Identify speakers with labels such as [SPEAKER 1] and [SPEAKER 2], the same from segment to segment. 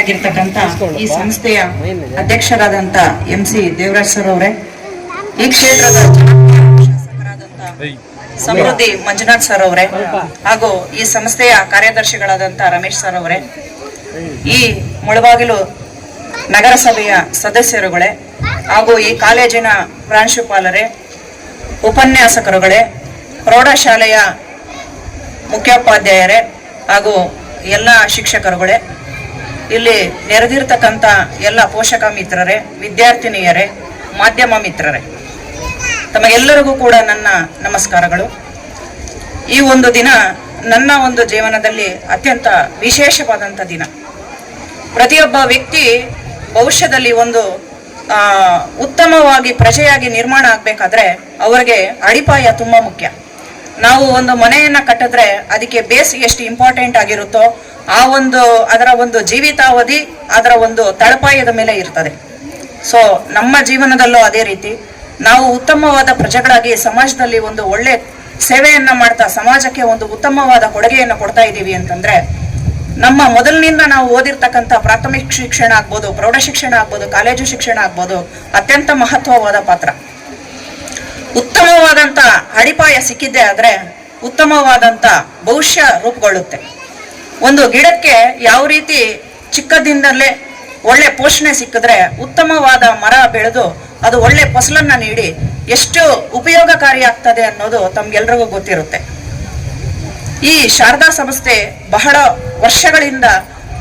[SPEAKER 1] ಆಗಿರ್ತಕ್ಕಂಥ ಈ ಸಂಸ್ಥೆಯ ಅಧ್ಯಕ್ಷರಾದಂತ ಎಂ ಸಿ ದೇವರಾಜ್ ಸರ್ ಅವರೇ, ಈ ಕ್ಷೇತ್ರದ ಸಮೃದ್ಧಿ ಮಂಜುನಾಥ್ ಸರ್ ಅವರೇ, ಹಾಗೂ ಈ ಸಂಸ್ಥೆಯ ಕಾರ್ಯದರ್ಶಿಗಳಾದಂತ ರಮೇಶ್ ಸರ್ ಅವರೇ, ಈ ಮುಳಬಾಗಿಲು ನಗರಸಭೆಯ ಸದಸ್ಯರುಗಳೇ, ಹಾಗೂ ಈ ಕಾಲೇಜಿನ ಪ್ರಾಂಶುಪಾಲರೇ, ಉಪನ್ಯಾಸಕರುಗಳೇ ಪ್ರೌಢಶಾಲೆಯ ಮುಖ್ಯೋಪಾಧ್ಯಾಯರೇ, ಹಾಗೂ ಎಲ್ಲ ಶಿಕ್ಷಕರುಗಳೇ ಇಲ್ಲಿ ನೆರೆದಿರ್ತಕ್ಕಂಥ ಎಲ್ಲ ಪೋಷಕ ಮಿತ್ರರೇ, ವಿದ್ಯಾರ್ಥಿನಿಯರೇ, ಮಾಧ್ಯಮ ಮಿತ್ರರೇ, ತಮಗೆಲ್ಲರಿಗೂ ಕೂಡ ನನ್ನ ನಮಸ್ಕಾರಗಳು. ಈ ಒಂದು ದಿನ ನನ್ನ ಒಂದು ಜೀವನದಲ್ಲಿ ಅತ್ಯಂತ ವಿಶೇಷವಾದಂಥ ದಿನ. ಪ್ರತಿಯೊಬ್ಬ ವ್ಯಕ್ತಿ ಭವಿಷ್ಯದಲ್ಲಿ ಒಂದು ಉತ್ತಮವಾಗಿ ಪ್ರಜೆಯಾಗಿ ನಿರ್ಮಾಣ ಆಗಬೇಕಾದ್ರೆ ಅವರಿಗೆ ಅಡಿಪಾಯ ತುಂಬ ಮುಖ್ಯ. ನಾವು ಒಂದು ಮನೆಯನ್ನ ಕಟ್ಟಿದ್ರೆ ಅದಕ್ಕೆ ಬೇಸ್ ಎಷ್ಟು ಇಂಪಾರ್ಟೆಂಟ್ ಆಗಿರುತ್ತೋ ಆ ಒಂದು, ಅದರ ಒಂದು ಜೀವಿತಾವಧಿ ಅದರ ಒಂದು ತಳಪಾಯದ ಮೇಲೆ ಇರ್ತದೆ. ಸೊ ನಮ್ಮ ಜೀವನದಲ್ಲೂ ಅದೇ ರೀತಿ. ನಾವು ಉತ್ತಮವಾದ ಪ್ರಜೆಗಳಾಗಿ ಸಮಾಜದಲ್ಲಿ ಒಂದು ಒಳ್ಳೆ ಸೇವೆಯನ್ನ ಮಾಡ್ತಾ, ಸಮಾಜಕ್ಕೆ ಒಂದು ಉತ್ತಮವಾದ ಕೊಡುಗೆಯನ್ನು ಕೊಡ್ತಾ ಇದ್ದೀವಿ ಅಂತಂದ್ರೆ, ನಮ್ಮ ಮೊದಲಿನಿಂದ ನಾವು ಓದಿರ್ತಕ್ಕಂಥ ಪ್ರಾಥಮಿಕ ಶಿಕ್ಷಣ ಆಗ್ಬೋದು, ಪ್ರೌಢ ಶಿಕ್ಷಣ ಆಗ್ಬೋದು, ಕಾಲೇಜು ಶಿಕ್ಷಣ ಆಗ್ಬೋದು, ಅತ್ಯಂತ ಮಹತ್ವವಾದ ಪಾತ್ರ. ಉತ್ತಮವಾದಂತ ಅಡಿಪಾಯ ಸಿಕ್ಕಿದ್ದೆ ಆದ್ರೆ ಉತ್ತಮವಾದಂತ ಭವಿಷ್ಯ ರೂಪುಗೊಳ್ಳುತ್ತೆ. ಒಂದು ಗಿಡಕ್ಕೆ ಯಾವ ರೀತಿ ಚಿಕ್ಕದಿಂದಲೇ ಒಳ್ಳೆ ಪೋಷಣೆ ಸಿಕ್ಕಿದ್ರೆ ಉತ್ತಮವಾದ ಮರ ಬೆಳೆದು ಅದು ಒಳ್ಳೆ ಫಸಲನ್ನ ನೀಡಿ ಎಷ್ಟು ಉಪಯೋಗಕಾರಿ ಆಗ್ತದೆ ಅನ್ನೋದು ತಮ್ಗೆಲ್ರಿಗೂ ಗೊತ್ತಿರುತ್ತೆ. ಈ ಶಾರದಾ ಸಂಸ್ಥೆ ಬಹಳ ವರ್ಷಗಳಿಂದ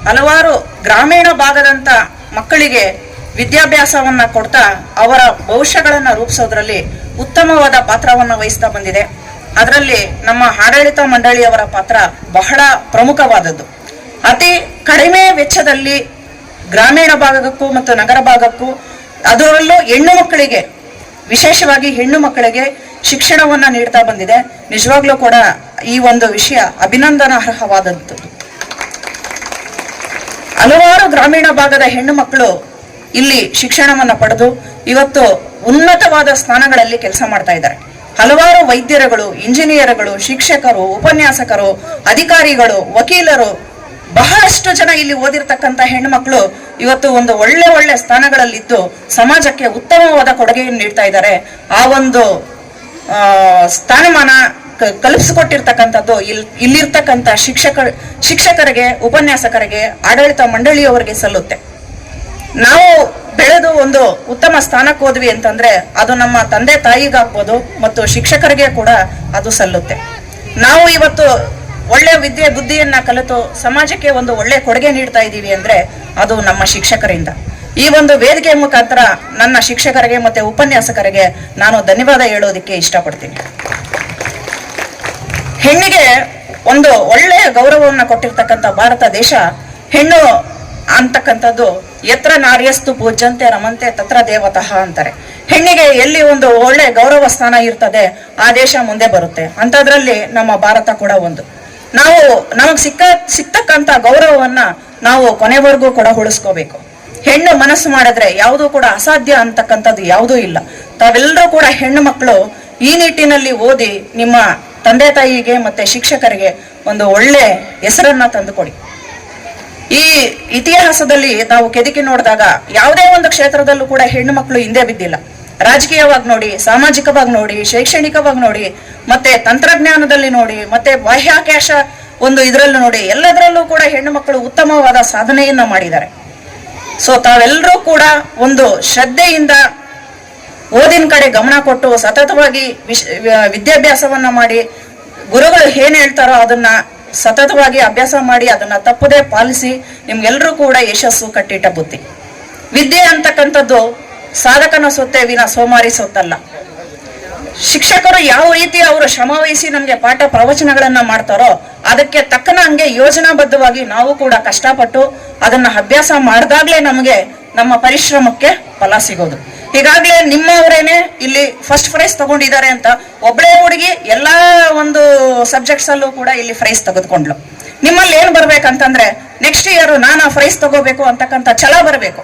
[SPEAKER 1] ಹಲವಾರು ಗ್ರಾಮೀಣ ಭಾಗದಂತ ಮಕ್ಕಳಿಗೆ ವಿದ್ಯಾಭ್ಯಾಸವನ್ನ ಕೊಡ್ತಾ ಅವರ ಭವಿಷ್ಯಗಳನ್ನ ರೂಪಿಸೋದ್ರಲ್ಲಿ ಉತ್ತಮವಾದ ಪಾತ್ರವನ್ನ ವಹಿಸ್ತಾ ಬಂದಿದೆ. ಅದರಲ್ಲಿ ನಮ್ಮ ಆಡಳಿತ ಮಂಡಳಿಯವರ ಪಾತ್ರ ಬಹಳ ಪ್ರಮುಖವಾದದ್ದು. ಅತಿ ಕಡಿಮೆ ವೆಚ್ಚದಲ್ಲಿ ಗ್ರಾಮೀಣ ಭಾಗಕ್ಕೂ ಮತ್ತು ನಗರ ಭಾಗಕ್ಕೂ ಅದರಲ್ಲೂ ಹೆಣ್ಣು ಮಕ್ಕಳಿಗೆ, ವಿಶೇಷವಾಗಿ ಹೆಣ್ಣು ಮಕ್ಕಳಿಗೆ ಶಿಕ್ಷಣವನ್ನ ನೀಡ್ತಾ ಬಂದಿದೆ. ನಿಜವಾಗ್ಲೂ ಕೂಡ ಈ ಒಂದು ವಿಷಯ ಅಭಿನಂದನಾರ್ಹವಾದದ್ದು. ಹಲವಾರು ಗ್ರಾಮೀಣ ಭಾಗದ ಹೆಣ್ಣು ಮಕ್ಕಳು ಇಲ್ಲಿ ಶಿಕ್ಷಣವನ್ನ ಪಡೆದು ಇವತ್ತು ಉನ್ನತವಾದ ಸ್ಥಾನಗಳಲ್ಲಿ ಕೆಲಸ ಮಾಡ್ತಾ ಇದ್ದಾರೆ. ಹಲವಾರು ವೈದ್ಯರುಗಳು, ಇಂಜಿನಿಯರ್ಗಳು, ಶಿಕ್ಷಕರು, ಉಪನ್ಯಾಸಕರು, ಅಧಿಕಾರಿಗಳು, ವಕೀಲರು, ಬಹಳಷ್ಟು ಜನ ಇಲ್ಲಿ ಓದಿರ್ತಕ್ಕಂಥ ಹೆಣ್ಮಕ್ಳು ಇವತ್ತು ಒಂದು ಒಳ್ಳೆ ಒಳ್ಳೆ ಸ್ಥಾನಗಳಲ್ಲಿದ್ದು ಸಮಾಜಕ್ಕೆ ಉತ್ತಮವಾದ ಕೊಡುಗೆಯನ್ನು ನೀಡ್ತಾ ಇದ್ದಾರೆ. ಆ ಒಂದು ಸ್ಥಾನಮಾನ ಕಲ್ಪಿಸಿಕೊಟ್ಟಿರ್ತಕ್ಕಂಥದ್ದು ಇಲ್ಲಿ ಇಲ್ಲಿರ್ತಕ್ಕಂಥ ಶಿಕ್ಷಕ, ಶಿಕ್ಷಕರಿಗೆ, ಉಪನ್ಯಾಸಕರಿಗೆ, ಆಡಳಿತ ಮಂಡಳಿಯವರಿಗೆ ಸಲ್ಲುತ್ತೆ. ನಾವು ಬೆಳೆದು ಒಂದು ಉತ್ತಮ ಸ್ಥಾನಕ್ಕೆ ಹೋದ್ವಿ ಅಂತಂದ್ರೆ ಅದು ನಮ್ಮ ತಂದೆ ತಾಯಿಗಾಗ್ಬೋದು ಮತ್ತು ಶಿಕ್ಷಕರಿಗೆ ಕೂಡ ಅದು ಸಲ್ಲುತ್ತೆ. ನಾವು ಇವತ್ತು ಒಳ್ಳೆ ವಿದ್ಯೆ, ಬುದ್ಧಿಯನ್ನ ಕಲಿತು ಸಮಾಜಕ್ಕೆ ಒಂದು ಒಳ್ಳೆ ಕೊಡುಗೆ ನೀಡ್ತಾ ಇದ್ದೀವಿ ಅಂದ್ರೆ ಅದು ನಮ್ಮ ಶಿಕ್ಷಕರಿಂದ. ಈ ಒಂದು ವೇದಿಕೆ ಮುಖಾಂತರ ನನ್ನ ಶಿಕ್ಷಕರಿಗೆ ಮತ್ತೆ ಉಪನ್ಯಾಸಕರಿಗೆ ನಾನು ಧನ್ಯವಾದ ಹೇಳೋದಕ್ಕೆ ಇಷ್ಟಪಡ್ತೀನಿ. ಹೆಣ್ಣಿಗೆ ಒಂದು ಒಳ್ಳೆಯ ಗೌರವವನ್ನು ಕೊಟ್ಟಿರ್ತಕ್ಕಂಥ ಭಾರತ ದೇಶ ಹೆಣ್ಣು ಅಂತಕ್ಕಂಥದ್ದು ಎತ್ರ ನಾರ್ಯಸ್ತು ಪೂಜ್ಯಂತೆ ರಮಂತೆ ತತ್ರ ದೇವತಃ ಅಂತಾರೆ. ಹೆಣ್ಣಿಗೆ ಎಲ್ಲಿ ಒಂದು ಒಳ್ಳೆ ಗೌರವ ಸ್ಥಾನ ಇರ್ತದೆ, ಆ ದೇಶ ಮುಂದೆ ಬರುತ್ತೆ. ಅಂಥದ್ರಲ್ಲಿ ನಮ್ಮ ಭಾರತ ಕೂಡ ಒಂದು. ನಾವು, ನಮಗೆ ಸಿಕ್ಕ ಸಿಕ್ತಕ್ಕಂತ ಗೌರವವನ್ನ ನಾವು ಕೊನೆವರೆಗೂ ಕೂಡ ಉಳಿಸ್ಕೋಬೇಕು. ಹೆಣ್ಣು ಮನಸ್ಸು ಮಾಡಿದ್ರೆ ಯಾವುದು ಕೂಡ ಅಸಾಧ್ಯ ಅಂತಕ್ಕಂಥದ್ದು ಯಾವುದೂ ಇಲ್ಲ. ತಾವೆಲ್ಲರೂ ಕೂಡ ಹೆಣ್ಣು ಮಕ್ಕಳು ಈ ನಿಟ್ಟಿನಲ್ಲಿ ಓದಿ ನಿಮ್ಮ ತಂದೆ ತಾಯಿಗೆ ಮತ್ತೆ ಶಿಕ್ಷಕರಿಗೆ ಒಂದು ಒಳ್ಳೆ ಹೆಸರನ್ನ ತಂದುಕೊಡಿ. ಈ ಇತಿಹಾಸದಲ್ಲಿ ನಾವು ಕೆದಕಿ ನೋಡಿದಾಗ ಯಾವುದೇ ಒಂದು ಕ್ಷೇತ್ರದಲ್ಲೂ ಕೂಡ ಹೆಣ್ಣು ಮಕ್ಕಳು ಹಿಂದೆ ಬಿದ್ದಿಲ್ಲ. ರಾಜಕೀಯವಾಗಿ ನೋಡಿ, ಸಾಮಾಜಿಕವಾಗಿ ನೋಡಿ, ಶೈಕ್ಷಣಿಕವಾಗಿ ನೋಡಿ, ಮತ್ತೆ ತಂತ್ರಜ್ಞಾನದಲ್ಲಿ ನೋಡಿ, ಮತ್ತೆ ಬಾಹ್ಯಾಕಾಶ ಒಂದು ಇದರಲ್ಲೂ ನೋಡಿ, ಎಲ್ಲದರಲ್ಲೂ ಕೂಡ ಹೆಣ್ಣು ಮಕ್ಕಳು ಉತ್ತಮವಾದ ಸಾಧನೆಯನ್ನ ಮಾಡಿದ್ದಾರೆ. ಸೊ ತಾವೆಲ್ಲರೂ ಕೂಡ ಒಂದು ಶ್ರದ್ಧೆಯಿಂದ ಓದಿನ ಕಡೆ ಗಮನ ಕೊಟ್ಟು, ಸತತವಾಗಿ ವಿಶ್, ವಿದ್ಯಾಭ್ಯಾಸವನ್ನ ಮಾಡಿ, ಗುರುಗಳು ಏನ್ ಹೇಳ್ತಾರೋ ಅದನ್ನ ಸತತವಾಗಿ ಅಭ್ಯಾಸ ಮಾಡಿ ಅದನ್ನ ತಪ್ಪದೇ ಪಾಲಿಸಿ ನಿಮ್ಗೆಲ್ರೂ ಕೂಡ ಯಶಸ್ಸು, ಕಟ್ಟಿಟ್ಟ ಬುದ್ಧಿ. ವಿದ್ಯೆ ಅಂತಕ್ಕಂಥದ್ದು ಸಾಧಕನ ಸೊತ್ತೆ ವಿನ ಸೋಮಾರಿ ಸೊತ್ತಲ್ಲ. ಶಿಕ್ಷಕರು ಯಾವ ರೀತಿ ಅವರು ಶ್ರಮ ವಹಿಸಿ ನಮ್ಗೆ ಪಾಠ ಪ್ರವಚನಗಳನ್ನ ಮಾಡ್ತಾರೋ ಅದಕ್ಕೆ ತಕ್ಕನ ಹಂಗೆ ಯೋಜನಾಬದ್ಧವಾಗಿ ನಾವು ಕೂಡ ಕಷ್ಟಪಟ್ಟು ಅದನ್ನ ಅಭ್ಯಾಸ ಮಾಡಿದಾಗ್ಲೇ ನಮಗೆ ನಮ್ಮ ಪರಿಶ್ರಮಕ್ಕೆ ಫಲ ಸಿಗೋದು. ಈಗಾಗ್ಲೇ ನಿಮ್ಮವರೇನೆ ಇಲ್ಲಿ ಫಸ್ಟ್ ಪ್ರೈಸ್ ತಗೊಂಡಿದ್ದಾರೆ ಅಂತ. ಒಬ್ಬಳೇ ಹುಡುಗಿ ಎಲ್ಲಾ ಒಂದು ಸಬ್ಜೆಕ್ಟ್ಸ್ ಅಲ್ಲೂ ಕೂಡ ಇಲ್ಲಿ ಪ್ರೈಸ್ ತೆಗೆದುಕೊಂಡ್ಲು ನಿಮ್ಮಲ್ಲಿ ಏನ್ ಬರ್ಬೇಕಂತಂದ್ರೆ ನೆಕ್ಸ್ಟ್ ಇಯರ್ ನಾನು ಆ ಪ್ರೈಸ್ ತಗೋಬೇಕು ಅಂತಕ್ಕಂಥ ಛಲ ಬರಬೇಕು.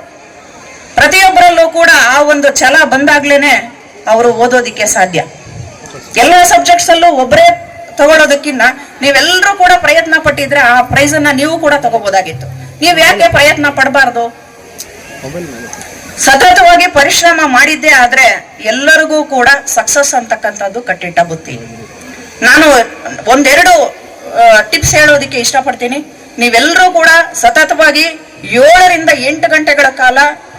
[SPEAKER 1] ಪ್ರತಿಯೊಬ್ಬರಲ್ಲೂ ಕೂಡ ಆ ಒಂದು ಛಲ ಬಂದಾಗ್ಲೇನೆ ಅವರು ಓದೋದಿಕ್ಕೆ ಸಾಧ್ಯ. ಎಲ್ಲ ಸಬ್ಜೆಕ್ಟ್ಸ್ ಅಲ್ಲೂ ಒಬ್ಬರೇ ತಗೊಳ್ಳೋದಕ್ಕಿಂತ ನೀವೆಲ್ಲರೂ ಕೂಡ ಪ್ರಯತ್ನ ಪಟ್ಟಿದ್ರೆ ಆ ಪ್ರೈಸ್ ಅನ್ನ ನೀವು ಕೂಡ ತಗೋಬೋದಾಗಿತ್ತು. ನೀವ್ ಯಾಕೆ ಪ್ರಯತ್ನ ಪಡಬಾರ್ದು? ಸತತವಾಗಿ ಪರಿಶ್ರಮ ಮಾಡಿದ್ದೇ ಆದ್ರೆ ಎಲ್ಲರಿಗೂ ಕೂಡ ಸಕ್ಸಸ್ ಅಂತಕ್ಕಂಥದ್ದು ಕಟ್ಟಿಟ್ಟ ಬುತ್ತಿ. ನಾನು ಒಂದೆರಡು ಟಿಪ್ಸ್ ಹೇಳೋದಕ್ಕೆ ಇಷ್ಟಪಡ್ತೀನಿ. ನೀವೆಲ್ಲರೂ ಕೂಡ ಸತತವಾಗಿ ಏಳರಿಂದ ಎಂಟು ಗಂಟೆಗಳ ಕಾಲ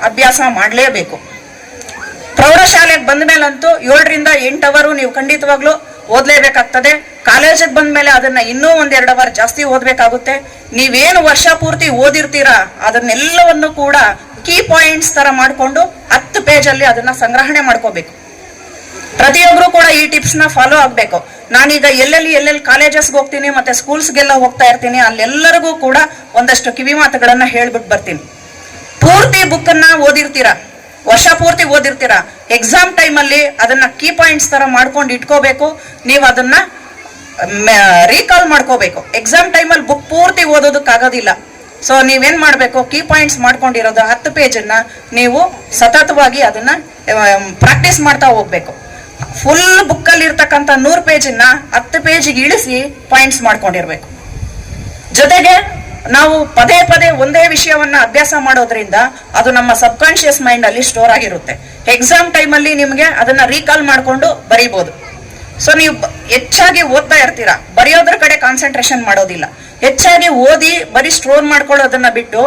[SPEAKER 1] ಅಭ್ಯಾಸ ಮಾಡಲೇಬೇಕು. ಪ್ರೌಢಶಾಲೆಗೆ ಬಂದ ಮೇಲಂತೂ ಏಳರಿಂದ ಎಂಟು ಅವರು ನೀವು ಖಂಡಿತವಾಗ್ಲೂ ಓದ್ಲೇಬೇಕಾಗ್ತದೆ. ಕಾಲೇಜಿಗೆ ಬಂದ ಮೇಲೆ ಅದನ್ನ ಇನ್ನೂ ಒಂದೆರಡು ಅವರ್ ಜಾಸ್ತಿ ಓದ್ಬೇಕಾಗುತ್ತೆ. ನೀವೇನು ವರ್ಷ ಪೂರ್ತಿ ಓದಿರ್ತೀರಾ, ಅದನ್ನೆಲ್ಲವನ್ನು ಕೂಡ ಕೀ ಪಾಯಿಂಟ್ಸ್ ತರ ಮಾಡಿಕೊಂಡು ಹತ್ತು ಪೇಜ್ ಅಲ್ಲಿ ಅದನ್ನ ಸಂಗ್ರಹಣೆ ಮಾಡ್ಕೋಬೇಕು. ಪ್ರತಿಯೊಬ್ರು ಕೂಡ ಈ ಟಿಪ್ಸ್ನ ಫಾಲೋ ಆಗ್ಬೇಕು. ನಾನೀಗ ಎಲ್ಲೆಲ್ಲಿ ಎಲ್ಲೆಲ್ಲಿ ಕಾಲೇಜಸ್ಗೆ ಹೋಗ್ತೀನಿ ಮತ್ತೆ ಸ್ಕೂಲ್ಸ್ಗೆಲ್ಲ ಹೋಗ್ತಾ ಇರ್ತೀನಿ, ಅಲ್ಲೆಲ್ಲರಿಗೂ ಕೂಡ ಒಂದಷ್ಟು ಕಿವಿ ಮಾತುಗಳನ್ನ ಹೇಳ್ಬಿಟ್ಟು ಬರ್ತೀನಿ. ಪೂರ್ತಿ ಬುಕ್ ಅನ್ನ ಓದಿರ್ತೀರಾ, ವರ್ಷ ಪೂರ್ತಿ ಓದಿರ್ತೀರಾ ಎಕ್ಸಾಮ್ ಟೈಮ್ ಅಲ್ಲಿ ಅದನ್ನ ಕೀ ಪಾಯಿಂಟ್ಸ್ ತರ ಮಾಡ್ಕೊಂಡು ಇಟ್ಕೋಬೇಕು. ನೀವು ಅದನ್ನ ರೀಕಾಲ್ ಮಾಡ್ಕೋಬೇಕು. ಎಕ್ಸಾಮ್ ಟೈಮಲ್ಲಿ ಬುಕ್ ಪೂರ್ತಿ ಓದೋದಕ್ಕಾಗೋದಿಲ್ಲ. ಸೊ ನೀವೇನ್ ಮಾಡಬೇಕು? ಕೀ ಪಾಯಿಂಟ್ಸ್ ಮಾಡ್ಕೊಂಡಿರೋದು ಹತ್ತು ಪೇಜನ್ನ ನೀವು ಸತತವಾಗಿ ಅದನ್ನ ಪ್ರಾಕ್ಟೀಸ್ ಮಾಡ್ತಾ ಹೋಗ್ಬೇಕು. ಫುಲ್ ಬುಕ್ಕಲ್ಲಿ ಇರ್ತಕ್ಕಂಥ ನೂರು ಪೇಜನ್ನ ಹತ್ತು ಪೇಜಿಗೆ ಇಳಿಸಿ ಪಾಯಿಂಟ್ಸ್ ಮಾಡ್ಕೊಂಡಿರ್ಬೇಕು. ಜೊತೆಗೆ ನಾವು ಪದೇ ಪದೇ ಒಂದೇ ವಿಷಯವನ್ನ ಅಭ್ಯಾಸ ಮಾಡೋದ್ರಿಂದ ಅದು ನಮ್ಮ ಸಬ್ ಕಾನ್ಶಿಯಸ್ ಮೈಂಡ್ ಅಲ್ಲಿ ಸ್ಟೋರ್ ಆಗಿರುತ್ತೆ. ಎಕ್ಸಾಮ್ ಟೈಮ್ ಅಲ್ಲಿ ನಿಮ್ಗೆ ಅದನ್ನ ರೀಕಾಲ್ ಮಾಡ್ಕೊಂಡು ಬರೀಬಹುದು ಸೊ ನೀವು ಹೆಚ್ಚಾಗಿ ಓದ್ತಾ ಇರ್ತೀರಾ? ಬರೆಯೋದ್ರ ಕಡೆ ಕಾನ್ಸಂಟ್ರೇಷನ್ ಮಾಡೋದಿಲ್ಲ. ಹೆಚ್ಚಾಗಿ ಓದಿ, ಬರೀ ಸ್ಟೋರ್ ಮಾಡ್ಕೊಳ್ಳೋದನ್ನ ಬಿಟ್ಟು,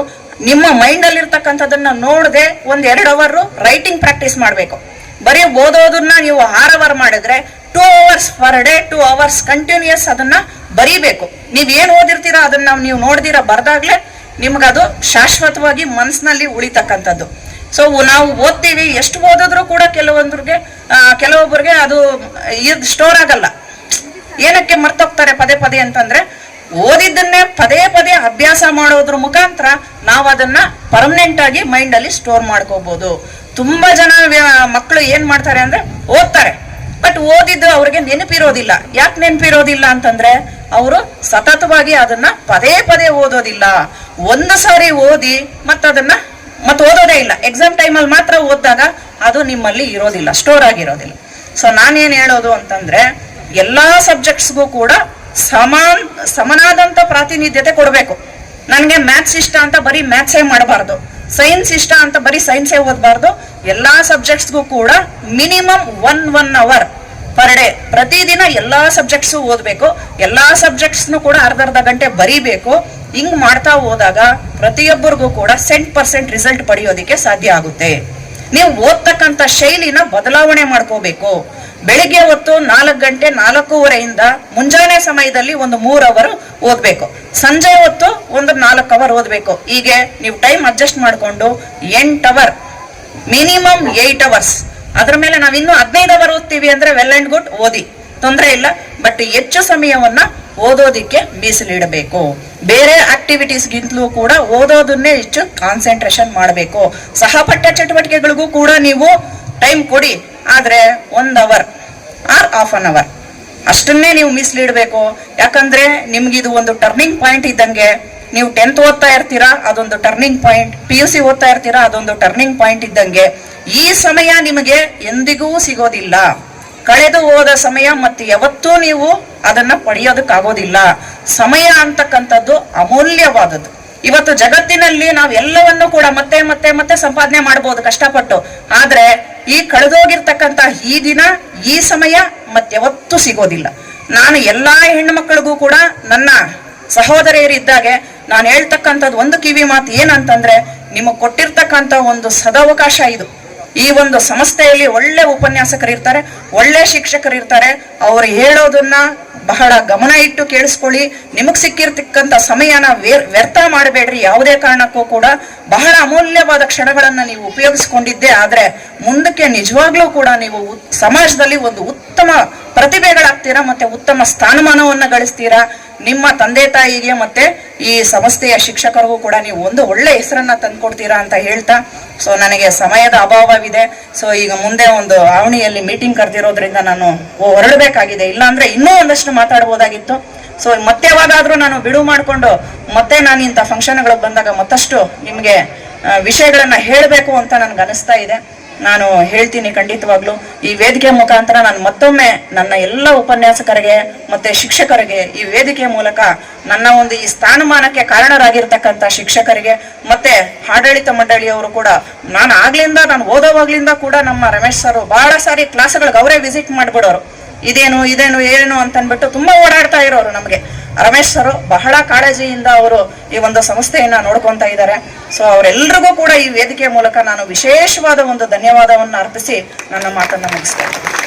[SPEAKER 1] ನಿಮ್ಮ ಮೈಂಡ್ ಅಲ್ಲಿ ಇರ್ತಕ್ಕಂಥದನ್ನ ನೋಡದೆ ಒಂದ್ ಎರಡು ಅವರ್ ರೈಟಿಂಗ್ ಪ್ರಾಕ್ಟೀಸ್ ಮಾಡ್ಬೇಕು. ಬರೀ ಓದೋದನ್ನ ನೀವು ಆರ್ ಅವರ್ ಮಾಡಿದ್ರೆ two hours per day two hours continuous ಅದನ್ನ ಬರೀಬೇಕು. ನೀವ್ ಏನ್ ಓದಿರ್ತೀರಾ ಅದನ್ನ ನೀವು ನೋಡ್ದಿರಾ ಬರ್ದಾಗ್ಲೆ, ನಿಮ್ಗದು ಶಾಶ್ವತವಾಗಿ ಮನ್ಸಿನಲ್ಲಿ ಉಳಿತಕ್ಕಂಥದ್ದು. ಸೊ ನಾವು ಓದ್ತೀವಿ, ಎಷ್ಟು ಓದಿದ್ರು ಕೂಡ ಕೆಲವೊಂದ್ರಿಗೆ ಕೆಲವೊಬ್ಬರಿಗೆ ಅದು ಇದು ಸ್ಟೋರ್ ಆಗಲ್ಲ. ಏನಕ್ಕೆ ಮರ್ತೋಗ್ತಾರೆ ಪದೇ ಪದೇ ಅಂತಂದ್ರೆ, ಓದಿದ್ದನ್ನೇ ಪದೇ ಪದೇ ಅಭ್ಯಾಸ ಮಾಡೋದ್ರ ಮುಖಾಂತರ ನಾವು ಅದನ್ನ ಪರ್ಮನೆಂಟ್ ಆಗಿ ಮೈಂಡ್ ಅಲ್ಲಿ ಸ್ಟೋರ್ ಮಾಡ್ಕೋಬಹುದು ತುಂಬಾ ಜನ ಮಕ್ಕಳು ಏನ್ ಮಾಡ್ತಾರೆ ಅಂದ್ರೆ ಓದ್ತಾರೆ. ಬಟ್ ಓದಿದ್ದು ಅವ್ರಿಗೆ ನೆನಪಿರೋದಿಲ್ಲ. ಯಾಕೆ ನೆನಪಿರೋದಿಲ್ಲ ಅಂತಂದ್ರೆ, ಅವರು ಸತತವಾಗಿ ಅದನ್ನ ಪದೇ ಪದೇ ಓದೋದಿಲ್ಲ. ಒಂದು ಸಾರಿ ಓದಿ ಮತ್ತದನ್ನ ಮತ್ತೆ ಓದೋದೇ ಇಲ್ಲ. ಎಕ್ಸಾಮ್ ಟೈಮಲ್ಲಿ ಮಾತ್ರ ಓದಿದಾಗ ಅದು ನಿಮ್ಮಲ್ಲಿ ಇರೋದಿಲ್ಲ. ಸ್ಟೋರ್ ಆಗಿರೋದಿಲ್ಲ. ಸೊ ನಾನೇನು ಹೇಳೋದು ಅಂತಂದ್ರೆ, ಎಲ್ಲಾ ಸಬ್ಜೆಕ್ಟ್ಸ್ಗೂ ಕೂಡ ಸಮಾನ್, ಸಮನಾದಂತ ಪ್ರಾತಿನಿಧ್ಯತೆ ಕೊಡಬೇಕು. ನನಗೆ ಮ್ಯಾಥ್ಸ್ ಇಷ್ಟ ಅಂತ ಬರೀ ಮ್ಯಾಥ್ಸೇ ಮಾಡಬಾರ್ದು. ಸೈನ್ಸ್ ಇಷ್ಟ ಅಂತ ಬರೀ ಸೈನ್ಸೇ ಓದಬಾರ್ದು. ಎಲ್ಲಾ ಸಬ್ಜೆಕ್ಟ್ಸ್ಗೂ ಕೂಡ minimum one one hour per day ಪ್ರತಿದಿನ ಎಲ್ಲಾ ಸಬ್ಜೆಕ್ಟ್ಸು ಓದಬೇಕು. ಎಲ್ಲಾ ಸಬ್ಜೆಕ್ಟ್ಸ್ನು ಕೂಡ ಅರ್ಧ ಅರ್ಧ ಗಂಟೆ ಬರೀಬೇಕು. ಹಿಂಗ್ ಮಾಡ್ತಾ ಹೋದಾಗ ಪ್ರತಿಯೊಬ್ಬರಿಗೂ ಕೂಡ ಸೆಂಟ್ ಪರ್ಸೆಂಟ್ ರಿಸಲ್ಟ್ ಪಡೆಯೋದಿಕ್ಕೆ ಸಾಧ್ಯ ಆಗುತ್ತೆ. ನೀವು ಓದ್ತಕ್ಕಂಥ ಶೈಲಿನ ಬದಲಾವಣೆ ಮಾಡ್ಕೋಬೇಕು. ಬೆಳಿಗ್ಗೆ ಹೊತ್ತು ನಾಲ್ಕು ಗಂಟೆ ನಾಲ್ಕೂವರೆಯಿಂದ ಮುಂಜಾನೆ ಸಮಯದಲ್ಲಿ ಒಂದು ಮೂರ್ ಅವರ್ ಓದ್ಬೇಕು. ಸಂಜೆ ಹೊತ್ತು ಒಂದು ನಾಲ್ಕು ಅವರ್ ಓದ್ಬೇಕು. ಹೀಗೆ ನೀವು ಟೈಮ್ ಅಡ್ಜಸ್ಟ್ ಮಾಡಿಕೊಂಡು ಎಂಟ್ ಅವರ್ ಮಿನಿಮಮ್ ಏಟ್ ಅವರ್ಸ್ ಅದ್ರ ಮೇಲೆ ನಾವ್ ಇನ್ನು ಹದಿನೈದು ಅವರ್ ಓದ್ತೀವಿ ಅಂದ್ರೆ ವೆಲ್ ಅಂಡ್ ಗುಡ್ ಓದಿ. ತೊಂದರೆ ಇಲ್ಲ. ಬಟ್ ಹೆಚ್ಚು ಸಮಯವನ್ನ ಓದೋದಿಕ್ಕೆ ಮೀಸಲಿಡಬೇಕು ಬೇರೆ ಆಕ್ಟಿವಿಟೀಸ್ಗಿಂತಲೂ ಕೂಡ ಓದೋದನ್ನೇ ಹೆಚ್ಚು ಕಾನ್ಸಂಟ್ರೇಷನ್ ಮಾಡಬೇಕು. ಸಹಪಠ್ಯ ಚಟುವಟಿಕೆಗಳಿಗೂ ಕೂಡ ನೀವು ಟೈಮ್ ಕೊಡಿ. ಆದ್ರೆ ಒಂದ್ hour or half an hour ಅಷ್ಟನ್ನೇ ನೀವು ಮೀಸಲಿಡಬೇಕು ಯಾಕಂದ್ರೆ ನಿಮ್ಗೆ ಇದು ಒಂದು ಟರ್ನಿಂಗ್ ಪಾಯಿಂಟ್ ಇದ್ದಂಗೆ ನೀವು ಟೆಂತ್ ಓದ್ತಾ ಇರ್ತೀರಾ, ಅದೊಂದು turning point P U C ಓದ್ತಾ ಇರ್ತೀರಾ, ಅದೊಂದು ಟರ್ನಿಂಗ್ ಪಾಯಿಂಟ್ ಇದ್ದಂಗೆ. ಈ ಸಮಯ ನಿಮಗೆ ಎಂದಿಗೂ ಸಿಗೋದಿಲ್ಲ. ಕಳೆದು ಹೋದ ಸಮಯ ಮತ್ತೆ ಯಾವತ್ತೂ ನೀವು ಅದನ್ನ ಪಡೆಯೋದಕ್ಕಾಗೋದಿಲ್ಲ. ಸಮಯ ಅಂತಕ್ಕಂಥದ್ದು ಅಮೂಲ್ಯವಾದದ್ದು. ಇವತ್ತು ಜಗತ್ತಿನಲ್ಲಿ ನಾವು ಎಲ್ಲವನ್ನೂ ಕೂಡ ಮತ್ತೆ ಮತ್ತೆ ಮತ್ತೆ ಸಂಪಾದನೆ ಮಾಡಬಹುದು ಕಷ್ಟಪಟ್ಟು. ಆದ್ರೆ ಈ ಕಳೆದೋಗಿರ್ತಕ್ಕಂತ ಈ ದಿನ, ಈ ಸಮಯ ಮತ್ಯಾವತ್ತೂ ಸಿಗೋದಿಲ್ಲ. ನಾನು ಎಲ್ಲಾ ಹೆಣ್ಣು ಮಕ್ಕಳಿಗೂ ಕೂಡ ನನ್ನ ಸಹೋದರಿಯರಿದ್ದಾಗೆ ನಾನು ಹೇಳ್ತಕ್ಕಂಥದ್ದು ಒಂದು ಕಿವಿ ಮಾತು ಏನಂತಂದ್ರೆ, ನಿಮಗೆ ಕೊಟ್ಟಿರ್ತಕ್ಕಂಥ ಒಂದು ಸದಾವಕಾಶ ಇದು. ಈ ಒಂದು ಸಂಸ್ಥೆಯಲ್ಲಿ ಒಳ್ಳೆ ಉಪನ್ಯಾಸಕರು ಇರ್ತಾರೆ ಒಳ್ಳೆ ಶಿಕ್ಷಕರು ಇರ್ತಾರೆ ಅವ್ರು ಹೇಳೋದನ್ನ ಬಹಳ ಗಮನ ಇಟ್ಟು ಕೇಳಿಸ್ಕೊಳ್ಳಿ. ನಿಮಗ್ ಸಿಕ್ಕಿರ್ತಕ್ಕಂಥ ಸಮಯನ ವ್ಯರ್- ವ್ಯರ್ಥ ಮಾಡಬೇಡ್ರಿ. ಯಾವುದೇ ಕಾರಣಕ್ಕೂ ಕೂಡ ಬಹಳ ಅಮೂಲ್ಯವಾದ ಕ್ಷಣಗಳನ್ನ ನೀವು ಉಪಯೋಗಿಸ್ಕೊಂಡಿದ್ದೆ ಆದ್ರೆ ಮುಂದಕ್ಕೆ ನಿಜವಾಗ್ಲೂ ಕೂಡ ನೀವು ಸಮಾಜದಲ್ಲಿ ಒಂದು ಉತ್ತಮ ಪ್ರತಿಭೆಗಳಾಗ್ತೀರಾ ಮತ್ತೆ ಉತ್ತಮ ಸ್ಥಾನಮಾನವನ್ನ ಗಳಿಸ್ತೀರಾ. ನಿಮ್ಮ ತಂದೆ ತಾಯಿಗೆ ಮತ್ತೆ ಈ ಸಂಸ್ಥೆಯ ಶಿಕ್ಷಕರಿಗೂ ಕೂಡ ನೀವು ಒಂದು ಒಳ್ಳೆ ಹೆಸರನ್ನ ತಂದ್ಕೊಡ್ತೀರಾ ಅಂತ ಹೇಳ್ತಾ, ಸೊ ನನಗೆ ಸಮಯದ ಅಭಾವವಿದೆ. ಸೊ ಈಗ ಮುಂದೆ ಒಂದು ಆವಣಿಯಲ್ಲಿ ಮೀಟಿಂಗ್ ಕರೆದಿರೋದ್ರಿಂದ ನಾನು ಹೊರಡಬೇಕಾಗಿದೆ ಇಲ್ಲಾಂದ್ರೆ ಇನ್ನೂ ಒಂದಷ್ಟು ಮಾತಾಡಬಹುದಾಗಿತ್ತು ಸೊ ಮತ್ತೆ ಯಾವಾಗಾದ್ರೂ ನಾನು ಬಿಡುವು ಮಾಡಿಕೊಂಡು ಮತ್ತೆ ನಾನು ಇಂಥ ಫಂಕ್ಷನ್ಗಳಿಗೆ ಬಂದಾಗ ಮತ್ತಷ್ಟು ನಿಮಗೆ ವಿಷಯಗಳನ್ನು ಹೇಳಬೇಕು ಅಂತ ನನ್ಗೆ ಅನಿಸ್ತಾ ಇದೆ. ನಾನು ಹೇಳ್ತೀನಿ ಖಂಡಿತವಾಗ್ಲೂ. ಈ ವೇದಿಕೆ ಮುಖಾಂತರ ನಾನು ಮತ್ತೊಮ್ಮೆ ನನ್ನ ಎಲ್ಲ ಉಪನ್ಯಾಸಕರಿಗೆ ಮತ್ತೆ ಶಿಕ್ಷಕರಿಗೆ ಈ ವೇದಿಕೆ ಮೂಲಕ ನನ್ನ ಒಂದು ಈ ಸ್ಥಾನಮಾನಕ್ಕೆ ಕಾರಣರಾಗಿರ್ತಕ್ಕಂಥ ಶಿಕ್ಷಕರಿಗೆ ಮತ್ತೆ ಆಡಳಿತ ಮಂಡಳಿಯವರು ಕೂಡ ನಾನು ಆಗ್ಲಿಂದ ನಾನು ಓದೋವಾಗ್ಲಿಂದ ಕೂಡ ನಮ್ಮ ರಮೇಶ್ ಸರ್ ಬಹಳ ಸಾರಿ ಕ್ಲಾಸ್ಗಳಿಗೆ ಅವರೇ ವಿಸಿಟ್ ಮಾಡ್ಬಿಡೋರು. ಇದೇನು ಇದೇನು, ಏನು ಅಂತ ಅಂದ್ಬಿಟ್ಟು ತುಂಬಾ ಓಡಾಡ್ತಾ ಇರೋರು ನಮಗೆ. ರಮೇಶ್ ಸರ್ ಬಹಳ ಕಾಳಜಿಯಿಂದ ಅವರು ಈ ಒಂದು ಸಂಸ್ಥೆಯನ್ನ ನೋಡ್ಕೊಂತ ಇದ್ದಾರೆ. ಸೊ ಅವರೆಲ್ಲರಿಗೂ ಕೂಡ ಈ ವೇದಿಕೆ ಮೂಲಕ ನಾನು ವಿಶೇಷವಾದ ಒಂದು ಧನ್ಯವಾದವನ್ನು ಅರ್ಪಿಸಿ ನನ್ನ ಮಾತನ್ನ ಮುಗಿಸ್ತೇನೆ.